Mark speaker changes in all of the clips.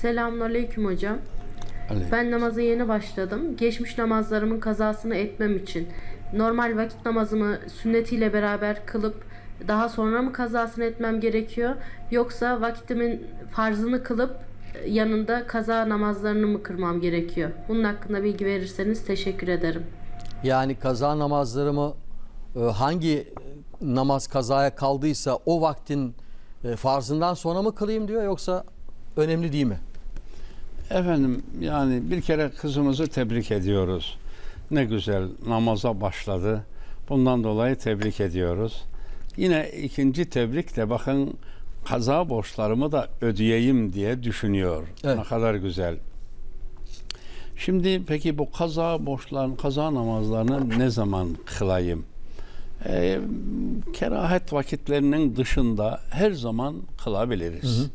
Speaker 1: Selamünaleyküm hocam.
Speaker 2: Aleyküm.
Speaker 1: Ben namaza yeni başladım. Geçmiş namazlarımın kazasını etmem için normal vakit namazımı sünnetiyle beraber kılıp daha sonra mı kazasını etmem gerekiyor? Yoksa vaktimin farzını kılıp yanında kaza namazlarını mı kırmam gerekiyor? Bunun hakkında bilgi verirseniz teşekkür ederim.
Speaker 3: Yani kaza namazlarımı e, hangi namaz kazaya kaldıysa o vaktin e, farzından sonra mı kılayım diyor yoksa önemli değil mi?
Speaker 2: Efendim yani bir kere kızımızı tebrik ediyoruz. Ne güzel namaza başladı. Bundan dolayı tebrik ediyoruz. Yine ikinci tebrik de bakın kaza borçlarımı da ödeyeyim diye düşünüyor.
Speaker 3: Evet.
Speaker 2: Ne kadar güzel. Şimdi peki bu kaza borçlarını, kaza namazlarını ne zaman kılayım? Ee, kerahet vakitlerinin dışında her zaman kılabiliriz.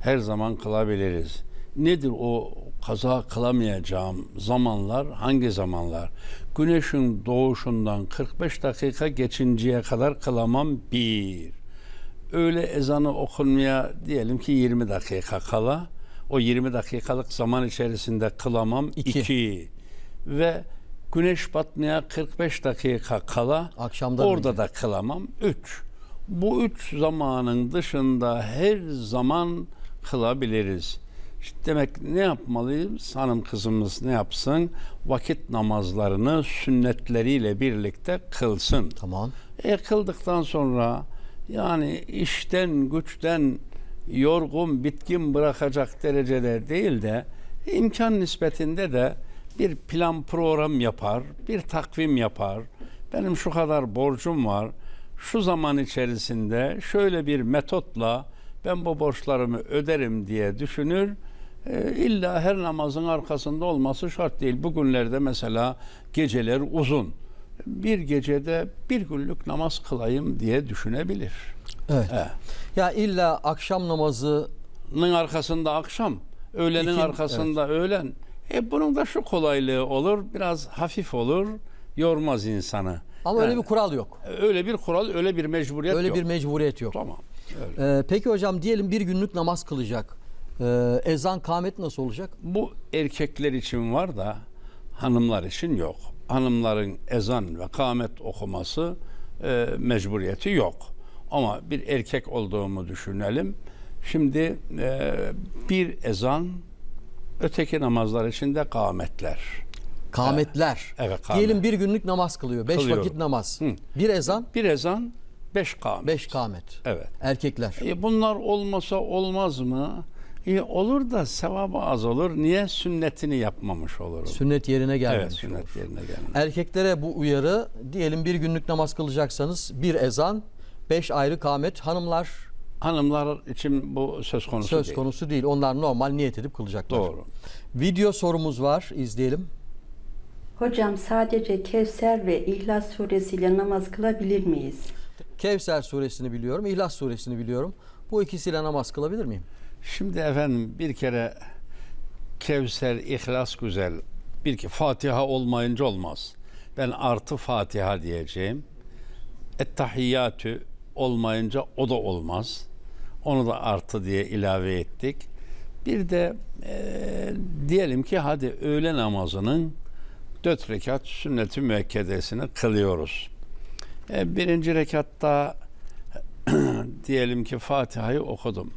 Speaker 2: Her zaman kılabiliriz. Nedir o kaza kılamayacağım zamanlar? Hangi zamanlar? Güneşin doğuşundan 45 dakika geçinceye kadar kılamam bir. Öğle ezanı okunmaya diyelim ki 20 dakika kala. O 20 dakikalık zaman içerisinde kılamam
Speaker 3: İki.
Speaker 2: iki. Ve güneş batmaya 45 dakika kala
Speaker 3: Akşamdan
Speaker 2: orada
Speaker 3: önce.
Speaker 2: da kılamam 3. Bu üç zamanın dışında her zaman kılabiliriz. İşte demek ne yapmalıyız? Hanım kızımız ne yapsın? Vakit namazlarını sünnetleriyle birlikte kılsın.
Speaker 3: Tamam.
Speaker 2: E kıldıktan sonra yani işten güçten yorgun bitkin bırakacak derecede değil de imkan nispetinde de bir plan program yapar, bir takvim yapar. Benim şu kadar borcum var. Şu zaman içerisinde şöyle bir metotla ben bu borçlarımı öderim diye düşünür. E, illa her namazın arkasında olması şart değil. Bugünlerde mesela geceler uzun bir gecede bir günlük namaz kılayım diye düşünebilir.
Speaker 3: Evet.
Speaker 2: Evet.
Speaker 3: Ya illa akşam namazı
Speaker 2: Nın arkasında akşam, öğlenin
Speaker 3: İkin-
Speaker 2: arkasında öğlen. E bunun da şu kolaylığı olur, biraz hafif olur, yormaz insanı.
Speaker 3: ama öyle
Speaker 2: Yani
Speaker 3: bir kural yok.
Speaker 2: öyle bir kural, öyle bir mecburiyet
Speaker 3: Öyle
Speaker 2: yok.
Speaker 3: bir mecburiyet yok.
Speaker 2: Tamam. Öyle.
Speaker 3: Ee, peki hocam diyelim bir günlük namaz kılacak. Ee, ezan kâmet nasıl olacak?
Speaker 2: Bu erkekler için var da hanımlar için yok. Hanımların ezan ve kâmet okuması e, mecburiyeti yok. Ama bir erkek olduğumu düşünelim. Şimdi e, bir ezan, öteki namazlar için de kâmetler.
Speaker 3: Kâmetler.
Speaker 2: Evet, kâmet.
Speaker 3: Diyelim bir günlük namaz kılıyor. Beş
Speaker 2: Kılıyorum.
Speaker 3: vakit namaz.
Speaker 2: Hı.
Speaker 3: Bir ezan,
Speaker 2: Bir ezan, beş kâmet.
Speaker 3: beş kâmet.
Speaker 2: Evet.
Speaker 3: Erkekler.
Speaker 2: E bunlar olmasa olmaz mı? E olur da sevabı az olur. Niye sünnetini yapmamış olurum?
Speaker 3: Sünnet yerine
Speaker 2: evet,
Speaker 3: gelmemiş olur.
Speaker 2: sünnet yerine gelmez.
Speaker 3: Erkeklere bu uyarı diyelim bir günlük namaz kılacaksanız bir ezan, beş ayrı kâmet. Hanımlar
Speaker 2: Hanımlar için bu söz konusu
Speaker 3: söz
Speaker 2: değil.
Speaker 3: konusu değil. Onlar normal niyet edip kılacaklar.
Speaker 2: Doğru.
Speaker 3: Video sorumuz var. izleyelim.
Speaker 4: Hocam sadece Kevser ve İhlas suresiyle namaz kılabilir miyiz?
Speaker 3: Kevser suresini biliyorum, İhlas suresini biliyorum. Bu ikisiyle namaz kılabilir miyim?
Speaker 2: Şimdi efendim bir kere Kevser, İhlas güzel. Bir ki Fatiha olmayınca olmaz. Ben artı Fatiha diyeceğim. Ettahiyyatü olmayınca o da olmaz. Onu da artı diye ilave ettik. Bir de eee, diyelim ki hadi öğle namazının dört rekat sünnet-i müekkedesini kılıyoruz. E, birinci rekatta diyelim ki Fatiha'yı okudum.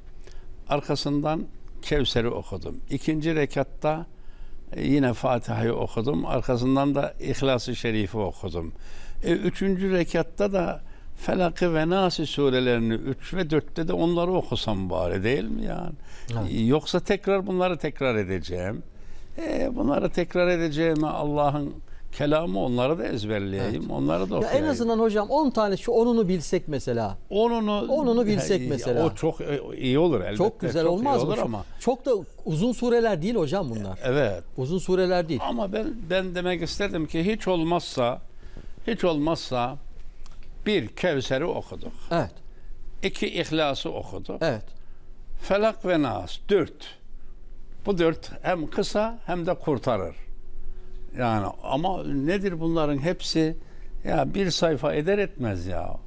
Speaker 2: Arkasından Kevser'i okudum. İkinci rekatta e, yine Fatiha'yı okudum. Arkasından da İhlas-ı Şerif'i okudum. E, üçüncü rekatta da Felakı ve Nasi surelerini 3 ve 4'te de onları okusam bari değil mi yani?
Speaker 3: Evet.
Speaker 2: E, Yoksa tekrar bunları tekrar edeceğim. E, bunları tekrar edeceğime Allah'ın kelamı onları da ezberleyeyim. Onları da
Speaker 3: Ya
Speaker 2: okuyayım.
Speaker 3: en azından hocam 10 tane şu onunu bilsek mesela.
Speaker 2: Onunu
Speaker 3: Onunu bilsek
Speaker 2: Ya,
Speaker 3: mesela.
Speaker 2: O çok e, iyi olur elbette.
Speaker 3: Çok güzel
Speaker 2: çok
Speaker 3: olmaz mı?
Speaker 2: olur
Speaker 3: Çok-
Speaker 2: ama.
Speaker 3: Çok da uzun sureler değil hocam bunlar.
Speaker 2: Evet.
Speaker 3: Uzun sureler değil.
Speaker 2: Ama ben ben demek istedim ki hiç olmazsa hiç olmazsa bir Kevser'i okuduk.
Speaker 3: Evet.
Speaker 2: iki İhlas'ı okuduk.
Speaker 3: Evet.
Speaker 2: Felak ve Nas dört. Bu dört hem kısa hem de kurtarır. Yani ama nedir bunların hepsi? Ya bir sayfa eder etmez ya.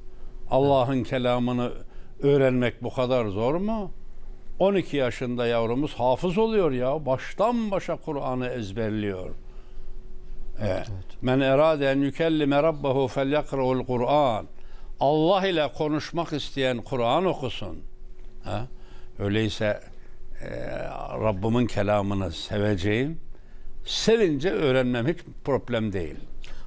Speaker 2: Allah'ın kelamını öğrenmek bu kadar zor mu? 12 yaşında yavrumuz hafız oluyor ya. Baştan başa Kur'an'ı ezberliyor. Evet. Men erade en yükellime rabbahu felyakra'ul Kur'an. Allah ile konuşmak isteyen Kur'an okusun. Ha? Öyleyse e, Rabbimin kelamını seveceğim. Sevince öğrenmem hiç problem değil.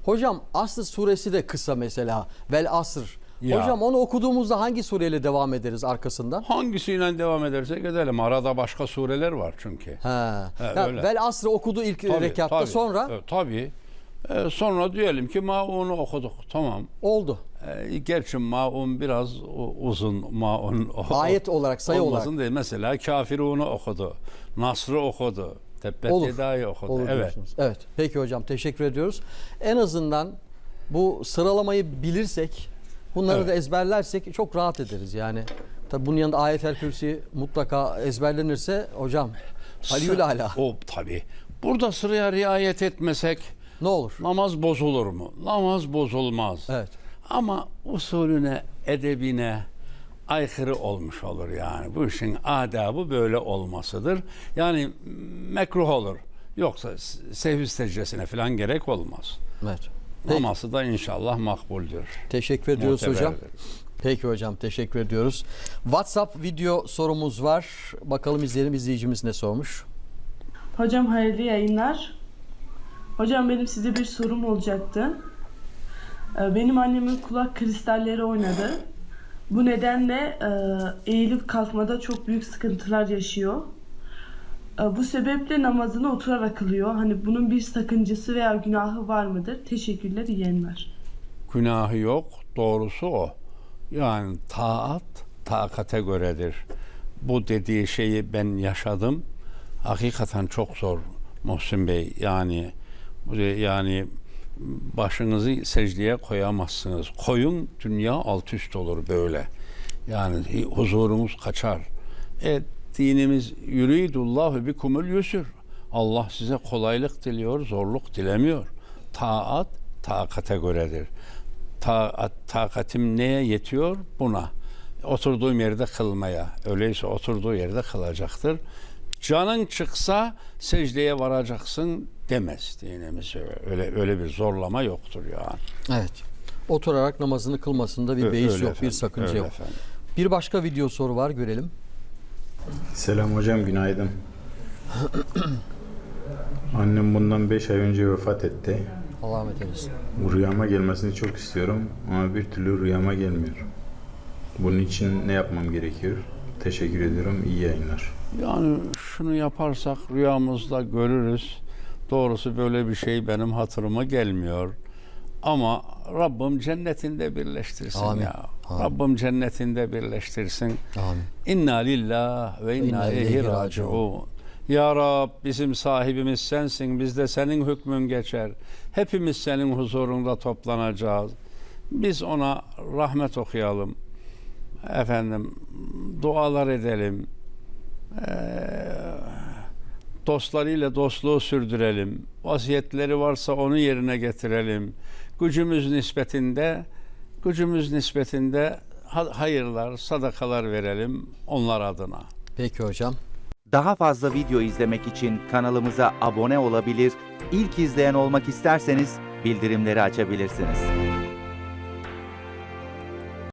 Speaker 3: Hocam Asr suresi de kısa mesela. Vel Asr.
Speaker 2: Ya.
Speaker 3: Hocam onu okuduğumuzda hangi sureyle devam ederiz arkasından?
Speaker 2: Hangisiyle devam edersek edelim. Arada başka sureler var çünkü.
Speaker 3: He. Ya,
Speaker 2: öyle.
Speaker 3: Vel Asr'ı okudu ilk rekatta
Speaker 2: tabii.
Speaker 3: sonra
Speaker 2: E, tabii. E, sonra diyelim ki maunu okuduk. Tamam.
Speaker 3: oldu.
Speaker 2: E, gerçi maun biraz uzun maun.
Speaker 3: Ayet olarak, sayı
Speaker 2: olmasın
Speaker 3: olarak.
Speaker 2: değil. Mesela kafirunu okudu. Nasr'ı okudu. Tebbet
Speaker 3: Olur.
Speaker 2: Yeda'yı okudu.
Speaker 3: Olur
Speaker 2: evet.
Speaker 3: Evet. Peki hocam teşekkür ediyoruz. En azından bu sıralamayı bilirsek, bunları
Speaker 2: Evet.
Speaker 3: da ezberlersek çok rahat ederiz yani. Tabi bunun yanında ayet-el kürsi mutlaka ezberlenirse hocam Haliyül Ala.
Speaker 2: O tabii. Burada sıraya riayet etmesek
Speaker 3: Ne olur?
Speaker 2: namaz bozulur mu? Namaz bozulmaz.
Speaker 3: Evet.
Speaker 2: Ama usulüne, edebine aykırı olmuş olur yani. Bu işin adabı böyle olmasıdır. Yani mekruh olur. Yoksa sehvi secdesine falan gerek olmaz.
Speaker 3: Evet. Peki.
Speaker 2: Da inşallah makbuldür.
Speaker 3: Teşekkür ediyoruz hocam. Peki hocam teşekkür ediyoruz. WhatsApp video sorumuz var. Bakalım izleyelim izleyicimiz ne sormuş.
Speaker 5: Hocam hayırlı yayınlar. Hocam benim size bir sorum olacaktı. Ee, Benim annemin kulak kristalleri oynadı. Bu nedenle e, eğilip kalkmada çok büyük sıkıntılar yaşıyor. E, Bu sebeple namazını oturarak kılıyor. Hani bunun bir sakıncası veya günahı var mıdır? Teşekkürler, iyi yayınlar.
Speaker 2: Günahı yok. Doğrusu o. Yani taat takate göredir. Bu dediği şeyi ben yaşadım. Hakikaten çok zor Muhsin Bey. Yani yani başınızı secdeye koyamazsınız. Koyun dünya alt üst olur böyle. Yani huzurumuz kaçar. E dinimiz yuridullahu bikumul yusur. Allah size kolaylık diliyor, zorluk dilemiyor. Taat takate göredir. Ta, takatim neye yetiyor? Buna. Oturduğum yerde kılmaya. Öyleyse oturduğu yerde kılacaktır. Canın çıksa secdeye varacaksın demez dinimiz. Öyle öyle bir zorlama yoktur yani.
Speaker 3: Evet. Oturarak namazını kılmasında bir beis
Speaker 2: öyle
Speaker 3: yok,
Speaker 2: efendim,
Speaker 3: bir sakınca
Speaker 2: öyle
Speaker 3: yok.
Speaker 2: efendim.
Speaker 3: Bir başka video soru var görelim.
Speaker 6: Selam hocam günaydın. Annem bundan 5 ay önce vefat etti.
Speaker 3: Allah rahmet eylesin.
Speaker 6: Rüyama gelmesini çok istiyorum ama bir türlü rüyama gelmiyor. Bunun için ne yapmam gerekiyor? Teşekkür ediyorum. İyi yayınlar.
Speaker 2: Yani şunu yaparsak rüyamızda görürüz. Doğrusu böyle bir şey benim hatırıma gelmiyor. Ama Rabbim cennetinde birleştirsin
Speaker 3: Amin.
Speaker 2: ya.
Speaker 3: Amin.
Speaker 2: Rabbim cennetinde birleştirsin.
Speaker 3: Amin.
Speaker 2: İnna lillah ve inna
Speaker 3: ileyhi
Speaker 2: raciun. Ya Rab bizim sahibimiz sensin. Bizde senin hükmün geçer. Hepimiz senin huzurunda toplanacağız. Biz ona rahmet okuyalım. Efendim dualar edelim. Ee, dostlarıyla dostluğu sürdürelim. Vasiyetleri varsa onu yerine getirelim. Gücümüz nispetinde gücümüz nispetinde ha- hayırlar, sadakalar verelim onlar adına.
Speaker 3: Peki hocam.
Speaker 7: Daha fazla video izlemek için kanalımıza abone olabilir, ilk izleyen olmak isterseniz bildirimleri açabilirsiniz.